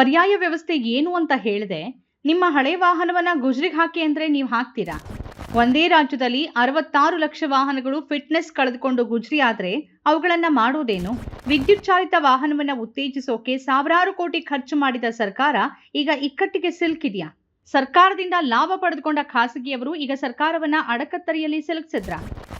ಪರ್ಯಾಯ ವ್ಯವಸ್ಥೆ ಏನು ಅಂತ ಹೇಳಿದೆ, ನಿಮ್ಮ ಹಳೆ ವಾಹನವನ್ನ ಗುಜ್ರಿಗೆ ಹಾಕಿ ಅಂದ್ರೆ ನೀವು ಹಾಕ್ತೀರಾ? ಒಂದೇ ರಾಜ್ಯದಲ್ಲಿ ಅರವತ್ತಾರು ಲಕ್ಷ ವಾಹನಗಳು ಫಿಟ್ನೆಸ್ ಕಳೆದುಕೊಂಡು ಗುಜ್ರಿ ಆದ್ರೆ ಅವುಗಳನ್ನ ಮಾಡೋದೇನು? ವಿದ್ಯುತ್ ಚಾಲಿತ ವಾಹನವನ್ನ ಉತ್ತೇಜಿಸೋಕೆ ಸಾವಿರಾರು ಕೋಟಿ ಖರ್ಚು ಮಾಡಿದ ಸರ್ಕಾರ ಈಗ ಇಕ್ಕಟ್ಟಿಗೆ ಸಿಲುಕಿದ್ಯಾ? ಸರ್ಕಾರದಿಂದ ಲಾಭ ಪಡೆದುಕೊಂಡ ಖಾಸಗಿಯವರು ಈಗ ಸರ್ಕಾರವನ್ನ ಅಡಕತ್ತರಿಯಲ್ಲಿ ಸಿಲುಕಿಸಿದ್ರ?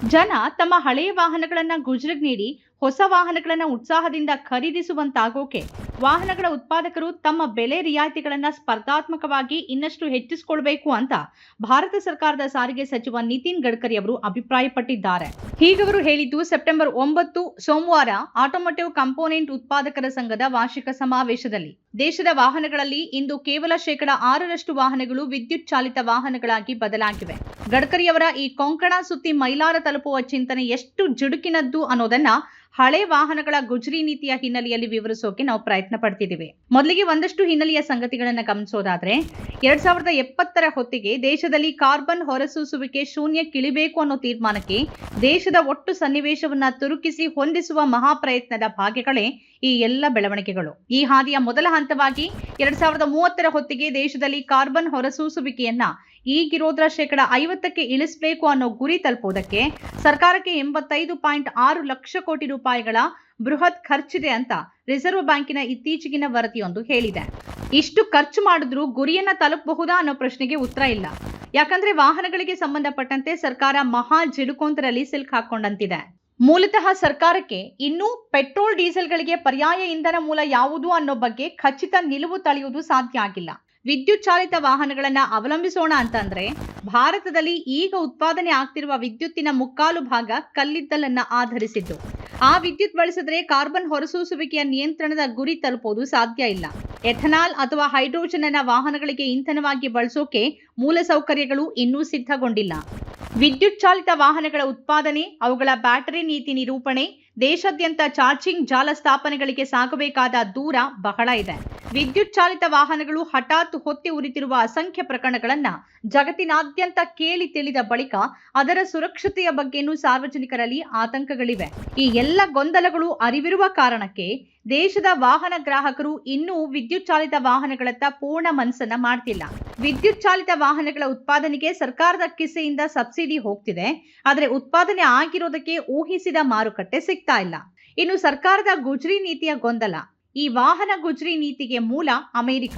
ಜನ ತಮ್ಮ ಹಳೆಯ ವಾಹನಗಳನ್ನ ಗುಜ್ರಿಗೆ ನೀಡಿ ಹೊಸ ವಾಹನಗಳನ್ನ ಉತ್ಸಾಹದಿಂದ ಖರೀದಿಸುವಂತಾಗೋಕೆ ವಾಹನಗಳ ಉತ್ಪಾದಕರು ತಮ್ಮ ಬೆಲೆ ರಿಯಾಯಿತಿಗಳನ್ನ ಸ್ಪರ್ಧಾತ್ಮಕವಾಗಿ ಇನ್ನಷ್ಟು ಹೆಚ್ಚಿಸಿಕೊಳ್ಬೇಕು ಅಂತ ಭಾರತ ಸರ್ಕಾರದ ಸಾರಿಗೆ ಸಚಿವ ನಿತಿನ್ ಗಡ್ಕರಿ ಅವರು ಅಭಿಪ್ರಾಯಪಟ್ಟಿದ್ದಾರೆ. ಹೀಗವರು ಹೇಳಿದ್ದು, ಸೆಪ್ಟೆಂಬರ್ ಒಂಬತ್ತು, ಸೋಮವಾರ ಆಟೋಮೋಟಿವ್ ಕಂಪೋನೆಂಟ್ ಉತ್ಪಾದಕರ ಸಂಘದ ವಾರ್ಷಿಕ ಸಮಾವೇಶದಲ್ಲಿ ದೇಶದ ವಾಹನಗಳಲ್ಲಿ ಇಂದು ಕೇವಲ ಶೇಕಡ ಆರರಷ್ಟು ವಾಹನಗಳು ವಿದ್ಯುತ್ ಚಾಲಿತ ವಾಹನಗಳಾಗಿ ಬದಲಾಗಿವೆ. ಗಡ್ಕರಿಯವರ ಈ ಕೊಂಕಣ ಸುತ್ತಿ ಮೈಲಾರ ತಲುಪುವ ಚಿಂತನೆ ಎಷ್ಟು ಜುಡುಕಿನದ್ದು ಅನ್ನೋದನ್ನ ಹಳೆ ವಾಹನಗಳ ಗುಜರಿ ನೀತಿಯ ಹಿನ್ನೆಲೆಯಲ್ಲಿ ವಿವರಿಸೋಕೆ ನಾವು ಪ್ರಯತ್ನ ಪಡ್ತಿದ್ದೀವಿ. ಮೊದಲಿಗೆ ಒಂದಷ್ಟು ಹಿನ್ನೆಲೆಯ ಸಂಗತಿಗಳನ್ನ ಗಮನಿಸೋದಾದ್ರೆ, ಎರಡ್ ಸಾವಿರದ ಎಪ್ಪತ್ತರ ಹೊತ್ತಿಗೆ ದೇಶದಲ್ಲಿ ಕಾರ್ಬನ್ ಹೊರಸೂಸುವಿಕೆ ಶೂನ್ಯಕ್ಕಿಳಿಬೇಕು ಅನ್ನೋ ತೀರ್ಮಾನಕ್ಕೆ ದೇಶದ ಒಟ್ಟು ಸನ್ನಿವೇಶವನ್ನ ತುರುಕಿಸಿ ಹೊಂದಿಸುವ ಮಹಾಪ್ರಯತ್ನದ ಭಾಗ್ಯಗಳೇ ಈ ಎಲ್ಲ ಬೆಳವಣಿಗೆಗಳು. ಈ ಹಾದಿಯ ಮೊದಲ ಹಂತವಾಗಿ ಎರಡ್ ಸಾವಿರದ ಮೂವತ್ತರ ಹೊತ್ತಿಗೆ ದೇಶದಲ್ಲಿ ಕಾರ್ಬನ್ ಹೊರಸೂಸುವಿಕೆಯನ್ನ ಈಗಿರೋದ್ರ ಶೇಕಡ ಐವತ್ತಕ್ಕೆ ಇಳಿಸಬೇಕು ಅನ್ನೋ ಗುರಿ ತಲುಪುವುದಕ್ಕೆ ಸರ್ಕಾರಕ್ಕೆ ಎಂಬತ್ತೈದು ಪಾಯಿಂಟ್ ಆರು ಲಕ್ಷ ಕೋಟಿ ರೂಪಾಯಿಗಳ ಬೃಹತ್ ಖರ್ಚಿದೆ ಅಂತ ರಿಸರ್ವ್ ಬ್ಯಾಂಕಿನ ಇತ್ತೀಚೆಗಿನ ವರದಿಯೊಂದು ಹೇಳಿದೆ. ಇಷ್ಟು ಖರ್ಚು ಮಾಡಿದ್ರೂ ಗುರಿಯನ್ನ ತಲುಪಬಹುದಾ ಅನ್ನೋ ಪ್ರಶ್ನೆಗೆ ಉತ್ತರ ಇಲ್ಲ. ಯಾಕಂದ್ರೆ ವಾಹನಗಳಿಗೆ ಸಂಬಂಧಪಟ್ಟಂತೆ ಸರ್ಕಾರ ಮಹಾ ಜಿಡುಕೊಂತರಲ್ಲಿ ಸಿಲ್ಕ್ ಹಾಕೊಂಡಂತಿದೆ ಮೂಲತಃ ಸರ್ಕಾರಕ್ಕೆ ಇನ್ನೂ ಪೆಟ್ರೋಲ್, ಡೀಸೆಲ್ಗಳಿಗೆ ಪರ್ಯಾಯ ಇಂಧನ ಮೂಲ ಯಾವುದು ಅನ್ನೋ ಬಗ್ಗೆ ಖಚಿತ ನಿಲುವು ತಳೆಯುವುದು ಸಾಧ್ಯ ಆಗಿಲ್ಲ. ವಿದ್ಯುತ್ ಚಾಲಿತ ವಾಹನಗಳನ್ನ ಅವಲಂಬಿಸೋಣ ಅಂತಂದ್ರೆ ಭಾರತದಲ್ಲಿ ಈಗ ಉತ್ಪಾದನೆ ಆಗ್ತಿರುವ ವಿದ್ಯುತ್ತಿನ ಮುಕ್ಕಾಲು ಭಾಗ ಕಲ್ಲಿದ್ದಲನ್ನ ಆಧರಿಸಿದ್ದು. ಆ ವಿದ್ಯುತ್ ಬಳಸಿದ್ರೆ ಕಾರ್ಬನ್ ಹೊರಸೂಸುವಿಕೆಯ ನಿಯಂತ್ರಣದ ಗುರಿ ತಲುಪೋದು ಸಾಧ್ಯ ಇಲ್ಲ. ಎಥನಾಲ್ ಅಥವಾ ಹೈಡ್ರೋಜನ್ ಅನ್ನ ವಾಹನಗಳಿಗೆ ಇಂಧನವಾಗಿ ಬಳಸೋಕೆ ಮೂಲಸೌಕರ್ಯಗಳು ಇನ್ನೂ ಸಿದ್ಧಗೊಂಡಿಲ್ಲ. ವಿದ್ಯುತ್ ಚಾಲಿತ ವಾಹನಗಳ ಉತ್ಪಾದನೆ, ಅವುಗಳ ಬ್ಯಾಟರಿ ನೀತಿ ನಿರೂಪಣೆ ದೇಶಾದ್ಯಂತ ಚಾರ್ಜಿಂಗ್ ಜಾಲ ಸ್ಥಾಪನೆಗಳಿಗೆ ಸಾಗಬೇಕಾದ ದೂರ ಬಹಳ ಇದೆ. ವಿದ್ಯುತ್ ಚಾಲಿತ ವಾಹನಗಳು ಹಠಾತ್ ಹೊತ್ತಿ ಉರಿತಿರುವ ಅಸಂಖ್ಯ ಪ್ರಕರಣಗಳನ್ನ ಜಗತ್ತಿನಾದ್ಯಂತ ಕೇಳಿ ತಿಳಿದ ಬಳಿಕ ಅದರ ಸುರಕ್ಷತೆಯ ಬಗ್ಗೆನೂ ಸಾರ್ವಜನಿಕರಲ್ಲಿ ಆತಂಕಗಳಿವೆ. ಈ ಎಲ್ಲ ಗೊಂದಲಗಳು ಅರಿವಿರುವ ಕಾರಣಕ್ಕೆ ದೇಶದ ವಾಹನ ಗ್ರಾಹಕರು ಇನ್ನೂ ವಿದ್ಯುತ್ ಚಾಲಿತ ವಾಹನಗಳತ್ತ ಪೂರ್ಣ ಮನಸ್ಸನ್ನ ಮಾಡ್ತಿಲ್ಲ. ವಿದ್ಯುತ್ ಚಾಲಿತ ವಾಹನಗಳ ಉತ್ಪಾದನೆಗೆ ಸರ್ಕಾರದ ಕಿಸೆಯಿಂದ ಸಬ್ಸಿಡಿ ಹೋಗ್ತಿದೆ. ಆದರೆ ಉತ್ಪಾದನೆ ಆಗಿರೋದಕ್ಕೆ ಊಹಿಸಿದ ಮಾರುಕಟ್ಟೆ ಸಿಗ್ತಾ ಇಲ್ಲ. ಇನ್ನು ಸರ್ಕಾರದ ಗುಜ್ರಿ ನೀತಿಯ ಗೊಂದಲ. ಈ ವಾಹನ ಗುಜ್ರಿ ನೀತಿಗೆ ಮೂಲ ಅಮೆರಿಕ.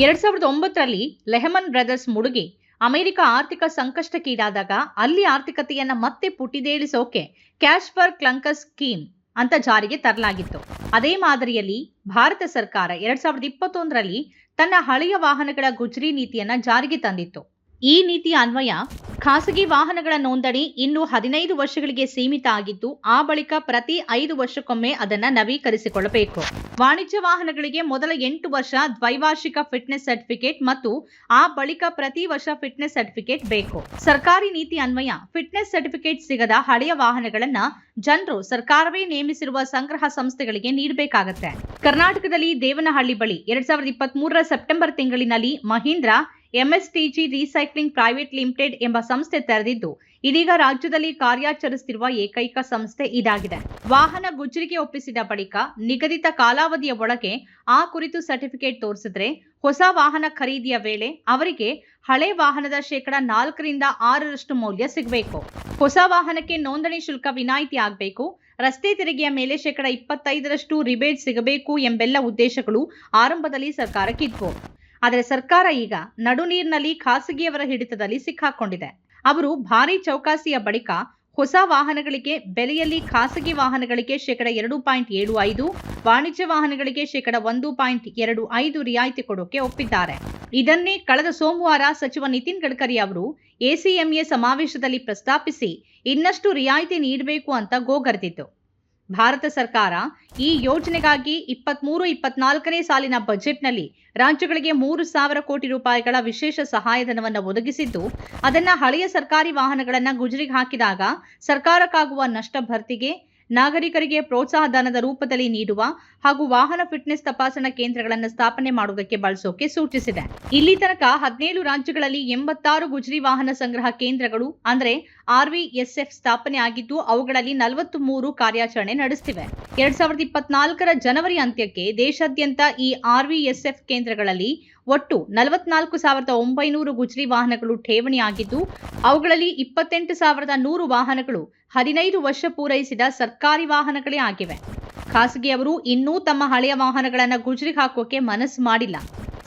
ಎರಡ್ ಸಾವಿರದ ಒಂಬತ್ತರಲ್ಲಿ ಲೆಹಮನ್ ಬ್ರದರ್ಸ್ ಮುಡುಗಿ. ಅಮೆರಿಕ ಆರ್ಥಿಕ ಸಂಕಷ್ಟಕ್ಕೀಡಾದಾಗ ಅಲ್ಲಿ ಆರ್ಥಿಕತೆಯನ್ನ ಮತ್ತೆ ಪುಟಿದೇಳಿಸೋಕೆ ಕ್ಯಾಶ್ ಫರ್ ಕ್ಲಂಕಸ್ ಸ್ಕೀಮ್ ಅಂತ ಜಾರಿಗೆ ತರಲಾಗಿತ್ತು. ಅದೇ ಮಾದರಿಯಲ್ಲಿ ಭಾರತ ಸರ್ಕಾರ ಎರಡ್ ಸಾವಿರದ ಇಪ್ಪತ್ತೊಂದರಲ್ಲಿ ತನ್ನ ಹಳೆಯ ವಾಹನಗಳ ಗುಜ್ರಿ ನೀತಿಯನ್ನ ಜಾರಿಗೆ ತಂದಿತ್ತು. ಈ ನೀತಿ ಅನ್ವಯ ಖಾಸಗಿ ವಾಹನಗಳ ನೋಂದಣಿ ಇನ್ನು ಹದಿನೈದು ವರ್ಷಗಳಿಗೆ ಸೀಮಿತ ಆಗಿದ್ದು, ಆ ಬಳಿಕ ಪ್ರತಿ ಐದು ವರ್ಷಕ್ಕೊಮ್ಮೆ ಅದನ್ನ ನವೀಕರಿಸಿಕೊಳ್ಳಬೇಕು. ವಾಣಿಜ್ಯ ವಾಹನಗಳಿಗೆ ಮೊದಲ ಎಂಟು ವರ್ಷ ದ್ವೈವಾರ್ಷಿಕ ಫಿಟ್ನೆಸ್ ಸರ್ಟಿಫಿಕೇಟ್ ಮತ್ತು ಆ ಬಳಿಕ ಪ್ರತಿ ವರ್ಷ ಫಿಟ್ನೆಸ್ ಸರ್ಟಿಫಿಕೇಟ್ ಬೇಕು. ಸರ್ಕಾರಿ ನೀತಿ ಅನ್ವಯ ಫಿಟ್ನೆಸ್ ಸರ್ಟಿಫಿಕೇಟ್ ಸಿಗದ ಹಳೆಯ ವಾಹನಗಳನ್ನ ಜನರು ಸರ್ಕಾರವೇ ನೇಮಿಸಿರುವ ಸಂಗ್ರಹ ಸಂಸ್ಥೆಗಳಿಗೆ ನೀಡಬೇಕಾಗುತ್ತೆ. ಕರ್ನಾಟಕದಲ್ಲಿ ದೇವನಹಳ್ಳಿ ಬಳಿ ಎರಡ್ ಸಾವಿರದ ಇಪ್ಪತ್ತ್ ಸೆಪ್ಟೆಂಬರ್ ತಿಂಗಳಿನಲ್ಲಿ Mahindra MSTC recycling private limited ಎಂಬ ಸಂಸ್ಥೆ ತೆರೆದಿದ್ದು, ಇದೀಗ ರಾಜ್ಯದಲ್ಲಿ ಕಾರ್ಯಾಚರಿಸುತ್ತಿರುವ ಏಕೈಕ ಸಂಸ್ಥೆ ಇದಾಗಿದೆ. ವಾಹನ ಗುಜ್ರಿಗೆ ಒಪ್ಪಿಸಿದ ಬಳಿಕ ನಿಗದಿತ ಕಾಲಾವಧಿಯ ಒಳಗೆ ಆ ಕುರಿತು ಸರ್ಟಿಫಿಕೇಟ್ ತೋರಿಸಿದ್ರೆ, ಹೊಸ ವಾಹನ ಖರೀದಿಯ ವೇಳೆ ಅವರಿಗೆ ಹಳೆ ವಾಹನದ ಶೇಕಡ ನಾಲ್ಕರಿಂದ ಆರರಷ್ಟು ಮೌಲ್ಯ ಸಿಗಬೇಕು. ಹೊಸ ವಾಹನಕ್ಕೆ ನೋಂದಣಿ ಶುಲ್ಕ ವಿನಾಯಿತಿ ಆಗಬೇಕು, ರಸ್ತೆ ತೆರಿಗೆಯ ಮೇಲೆ ಶೇಕಡ ಇಪ್ಪತ್ತೈದರಷ್ಟು ರಿಬೇಟ್ ಸಿಗಬೇಕು ಎಂಬೆಲ್ಲ ಉದ್ದೇಶಗಳು ಆರಂಭದಲ್ಲಿ ಸರ್ಕಾರಕ್ಕಿದ್ವು. ಆದರೆ ಸರ್ಕಾರ ಈಗ ನಡುನೀರಿನಲ್ಲಿ ಖಾಸಗಿಯವರ ಹಿಡಿತದಲ್ಲಿ ಸಿಕ್ಕಾಕೊಂಡಿದೆ. ಅವರು ಭಾರಿ ಚೌಕಾಸಿಯ ಬಳಿಕ ಹೊಸ ವಾಹನಗಳಿಗೆ, ಬೆಲೆಯಲ್ಲಿ ಖಾಸಗಿ ವಾಹನಗಳಿಗೆ ಶೇಕಡ ಎರಡು ಪಾಯಿಂಟ್ ಏಳು ಐದು, ವಾಣಿಜ್ಯ ವಾಹನಗಳಿಗೆ ಶೇಕಡ ಒಂದು ಪಾಯಿಂಟ್ ಎರಡು ಐದು ರಿಯಾಯಿತಿ ಕೊಡೋಕೆ ಒಪ್ಪಿದ್ದಾರೆ. ಇದನ್ನೇ ಕಳೆದ ಸೋಮವಾರ ಸಚಿವ ನಿತಿನ್ ಗಡ್ಕರಿ ಅವರು ಎಸಿಎಂಎ ಸಮಾವೇಶದಲ್ಲಿ ಪ್ರಸ್ತಾಪಿಸಿ ಇನ್ನಷ್ಟು ರಿಯಾಯಿತಿ ನೀಡಬೇಕು ಅಂತ ಗೋಗರೆದಿತ್ತು. ಭಾರತ ಸರ್ಕಾರ ಈ ಯೋಜನೆಗಾಗಿ ಇಪ್ಪತ್ಮೂರು, ಇಪ್ಪತ್ನಾಲ್ಕನೇ ಸಾಲಿನ ಬಜೆಟ್ನಲ್ಲಿ ರಾಜ್ಯಗಳಿಗೆ ಮೂರು ಸಾವಿರ ಕೋಟಿ ರೂಪಾಯಿಗಳ ವಿಶೇಷ ಸಹಾಯಧನವನ್ನು ಒದಗಿಸಿದ್ದು, ಅದನ್ನ ಹಳೆಯ ಸರ್ಕಾರಿ ವಾಹನಗಳನ್ನು ಗುಜರಿಗೆ ಹಾಕಿದಾಗ ಸರ್ಕಾರಕ್ಕಾಗುವ ನಷ್ಟ ಭರ್ತಿಗೆ ನಾಗರಿಕರಿಗೆ ಪ್ರೋತ್ಸಾಹಧನದ ರೂಪದಲ್ಲಿ ನೀಡುವ ಹಾಗೂ ವಾಹನ ಫಿಟ್ನೆಸ್ ತಪಾಸಣಾ ಕೇಂದ್ರಗಳನ್ನು ಸ್ಥಾಪನೆ ಮಾಡುವುದಕ್ಕೆ ಬಳಸೋಕೆ ಸೂಚಿಸಿದೆ. ಇಲ್ಲಿ ತನಕ ಹದಿನೇಳು ರಾಜ್ಯಗಳಲ್ಲಿ ಎಂಬತ್ತಾರು ಗುಜರಿ ವಾಹನ ಸಂಗ್ರಹ ಕೇಂದ್ರಗಳು ಅಂದ್ರೆ ಆರ್ವಿಎಸ್ಎಫ್ ಸ್ಥಾಪನೆ ಆಗಿದ್ದು, ಅವುಗಳಲ್ಲಿ ನಲವತ್ತ್ ಮೂರು ಕಾರ್ಯಾಚರಣೆ ನಡೆಸುತ್ತಿವೆ ಎರಡ್ ಸಾವಿರದ ಇಪ್ಪತ್ನಾಲ್ಕರ ಜನವರಿ ಅಂತ್ಯಕ್ಕೆ ದೇಶಾದ್ಯಂತ ಈ ಆರ್ವಿಎಸ್ಎಫ್ ಕೇಂದ್ರಗಳಲ್ಲಿ ಒಟ್ಟು ನಲವತ್ನಾಲ್ಕು ಸಾವಿರದ ಒಂಬೈನೂರು ಗುಜರಿ ವಾಹನಗಳು ಠೇವಣಿಯಾಗಿದ್ದು ಅವುಗಳಲ್ಲಿ ಇಪ್ಪತ್ತೆಂಟು ಸಾವಿರದ ನೂರು ವಾಹನಗಳು ಹದಿನೈದು ವರ್ಷ ಪೂರೈಸಿದ ಸರ್ಕಾರಿ ವಾಹನಗಳೇ ಆಗಿವೆ. ಖಾಸಗಿಯವರು ಇನ್ನೂ ತಮ್ಮ ಹಳೆಯ ವಾಹನಗಳನ್ನು ಗುಜ್ರಿಗೆ ಹಾಕೋಕೆ ಮನಸ್ಸು ಮಾಡಿಲ್ಲ.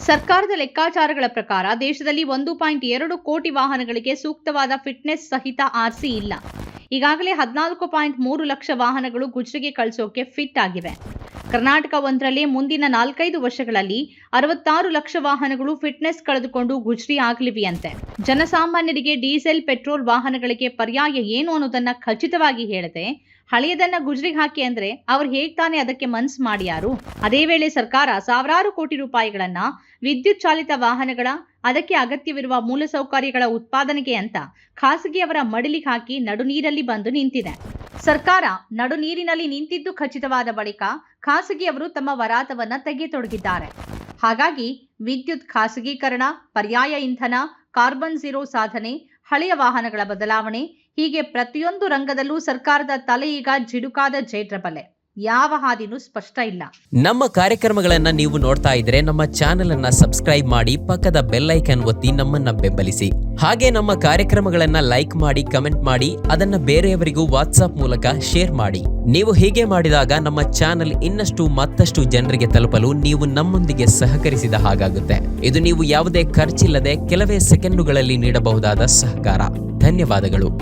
ಸರ್ಕಾರದ ಲೆಕ್ಕಾಚಾರಗಳ ಪ್ರಕಾರ ದೇಶದಲ್ಲಿ ಒಂದು ಪಾಯಿಂಟ್ ಎರಡು ಕೋಟಿ ವಾಹನಗಳಿಗೆ ಸೂಕ್ತವಾದ ಫಿಟ್ನೆಸ್ ಸಹಿತ ಆರ್ಸಿ ಇಲ್ಲ. ಈಗಾಗಲೇ ಹದಿನಾಲ್ಕು ಪಾಯಿಂಟ್ ಮೂರು ಲಕ್ಷ ವಾಹನಗಳು ಗುಜರಿಗೆ ಕಳಿಸೋಕೆ ಫಿಟ್ ಆಗಿವೆ. ಕರ್ನಾಟಕ ಒಂದರಲ್ಲಿ ಮುಂದಿನ ನಾಲ್ಕೈದು ವರ್ಷಗಳಲ್ಲಿ ಅರವತ್ತಾರು ಲಕ್ಷ ವಾಹನಗಳು ಫಿಟ್ನೆಸ್ ಕಳೆದುಕೊಂಡು ಗುಜರಿ ಆಗಲಿವೆಯಂತೆ. ಜನಸಾಮಾನ್ಯರಿಗೆ ಡೀಸೆಲ್, ಪೆಟ್ರೋಲ್ ವಾಹನಗಳಿಗೆ ಪರ್ಯಾಯ ಏನು ಅನ್ನೋದನ್ನ ಖಚಿತವಾಗಿ ಹೇಳದೆ ಹಳೆಯದನ್ನ ಗುಜರಿಗೆ ಹಾಕಿ ಅಂದ್ರೆ ಅವ್ರು ಹೇಗ್ ತಾನೆ ಅದಕ್ಕೆ ಮನ್ಸು ಮಾಡ್ಯಾರು ಅದೇ ವೇಳೆ ಸರ್ಕಾರ ಸಾವಿರಾರು ಕೋಟಿ ರೂಪಾಯಿಗಳನ್ನ ವಿದ್ಯುತ್ ಚಾಲಿತ ವಾಹನಗಳ, ಅದಕ್ಕೆ ಅಗತ್ಯವಿರುವ ಮೂಲಸೌಕರ್ಯಗಳ ಉತ್ಪಾದನೆಗೆ ಅಂತ ಖಾಸಗಿಯವರ ಮಡಿಲಿಗೆ ಹಾಕಿ ನಡುನೀರಲ್ಲಿ ಬಂದು ನಿಂತಿದೆ. ಸರ್ಕಾರ ನಡುನೀರಿನಲ್ಲಿ ನಿಂತಿದ್ದು ಖಚಿತವಾದ ಬಳಿಕ ಖಾಸಗಿಯವರು ತಮ್ಮ ವರಾತವನ್ನ ತೆಗೆಯತೊಡಗಿದ್ದಾರೆ. ಹಾಗಾಗಿ ವಿದ್ಯುತ್ ಖಾಸಗೀಕರಣ, ಪರ್ಯಾಯ ಇಂಧನ, ಕಾರ್ಬನ್ ಝೀರೋ ಸಾಧನೆ, ಹಳೆಯ ವಾಹನಗಳ ಬದಲಾವಣೆ ಹೀಗೆ ಪ್ರತಿಯೊಂದು ರಂಗದಲ್ಲೂ ಸರ್ಕಾರದ ತಲೆ ಈಗ ಜಿಡುಕಾದ ಜೇಡ್ರಬಲೆ ಯಾವ ಹಾದಿನೂ ಸ್ಪಷ್ಟ ಇಲ್ಲ. ನಮ್ಮ ಕಾರ್ಯಕ್ರಮಗಳನ್ನ ನೀವು ನೋಡ್ತಾ ಇದ್ರೆ ನಮ್ಮ ಚಾನೆಲ್ ಅನ್ನ ಸಬ್ಸ್ಕ್ರೈಬ್ ಮಾಡಿ ಪಕ್ಕದ ಬೆಲ್ ಒತ್ತಿ ನಮ್ಮನ್ನ ಬೆಂಬಲಿಸಿ. ಹಾಗೆ ನಮ್ಮ ಕಾರ್ಯಕ್ರಮಗಳನ್ನ ಲೈಕ್ ಮಾಡಿ, ಕಮೆಂಟ್ ಮಾಡಿ, ಅದನ್ನ ಬೇರೆಯವರಿಗೂ ವಾಟ್ಸ್ಆಪ್ ಮೂಲಕ ಶೇರ್ ಮಾಡಿ. ನೀವು ಹೀಗೆ ಮಾಡಿದಾಗ ನಮ್ಮ ಚಾನೆಲ್ ಇನ್ನಷ್ಟು ಮತ್ತಷ್ಟು ಜನರಿಗೆ ತಲುಪಲು ನೀವು ನಮ್ಮೊಂದಿಗೆ ಸಹಕರಿಸಿದ ಹಾಗಾಗುತ್ತೆ. ಇದು ನೀವು ಯಾವುದೇ ಖರ್ಚಿಲ್ಲದೆ ಕೆಲವೇ ಸೆಕೆಂಡುಗಳಲ್ಲಿ ನೀಡಬಹುದಾದ ಸಹಕಾರ. ಧನ್ಯವಾದಗಳು.